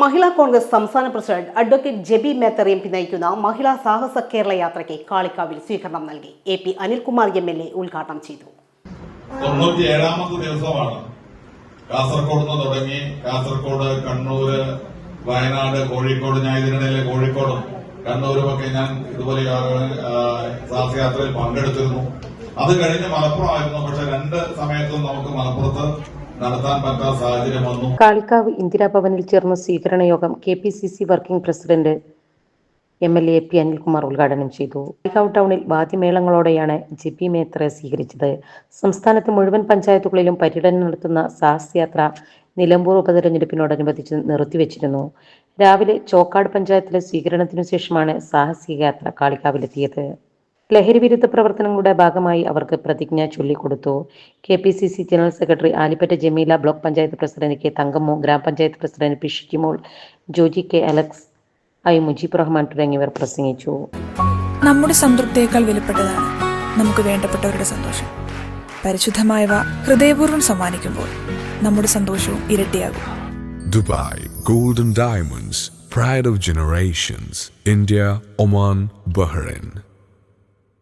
മഹിളാ കോൺഗ്രസ് സംസ്ഥാന president advocate Jebi Mather M P നയിക്കുന്ന മഹിളാ സാഹസ കേരള യാത്രയ്ക്ക് കാളിക്കാവിൽ സ്വീകരണം നൽകി. A P Anilkumar M L A ഉദ്ഘാടനം ചെയ്തു. ദിവസമാണ്. കാസർഗോഡ് തുടങ്ങി കാസർഗോഡ് കണ്ണൂര് വയനാട് കോഴിക്കോട് ഞാൻ ഇതിനിടയിലെ കോഴിക്കോടും കണ്ണൂരും ഒക്കെ ഞാൻ ഇതുപോലെ സാഹസയാത്രയിൽ പങ്കെടുത്തിരുന്നു. അത് കഴിഞ്ഞ് മലപ്പുറമായിരുന്നു. പക്ഷെ രണ്ട് സമയത്തും നമുക്ക് മലപ്പുറത്ത് പറ്റാത്ത സാഹചര്യം വന്നു. ഇന്ദിരാഭവനിൽ ചേർന്ന സ്വീകരണ യോഗം K P C C working president M L A P Anilkumar ഉദ്ഘാടനം ചെയ്തു. കാളിക്കാവ് ടൗണിൽ വാദ്യമേളങ്ങളോടെയാണ് ജെ പി മേത്രയെ സ്വീകരിച്ചത്. സംസ്ഥാനത്ത് മുഴുവൻ പഞ്ചായത്തുകളിലും പര്യടനം നടത്തുന്ന സാഹസയാത്ര നിലമ്പൂർ ഉപതെരഞ്ഞെടുപ്പിനോടനുബന്ധിച്ച് നിർത്തിവെച്ചിരുന്നു. രാവിലെ ചോക്കാട് പഞ്ചായത്തിലെ സ്വീകരണത്തിനു ശേഷമാണ് സാഹസിക യാത്ര കാളിക്കാവിലെത്തിയത് ലഹരി വിരുദ്ധ പ്രവർത്തനങ്ങളുടെ ഭാഗമായി അവർക്ക് പ്രതിജ്ഞ ചൊല്ലിക്കൊടുത്തു. K P C C general secretary Alipatta Jameela block panchayat president K Thankammu ഗ്രാമപഞ്ചായത്ത് president P Shikkimol Joji K Alex I Mujeeb Rahman തുടങ്ങിയവർ പ്രസംഗിച്ചു. നമ്മുടെ സംതൃപ്തിയേക്കാൾ വിലപ്പെട്ടതാണ് നമുക്ക് വേണ്ടപ്പെട്ടവരുടെ സന്തോഷം. പരിശുദ്ധമായവ ഹൃദയപൂർവം സമ്മാനിക്കുമ്പോൾ നമ്മുടെ സന്തോഷവും ഇരട്ടിയാകും. Dubai golden diamonds pride of generations India Oman Bahrain.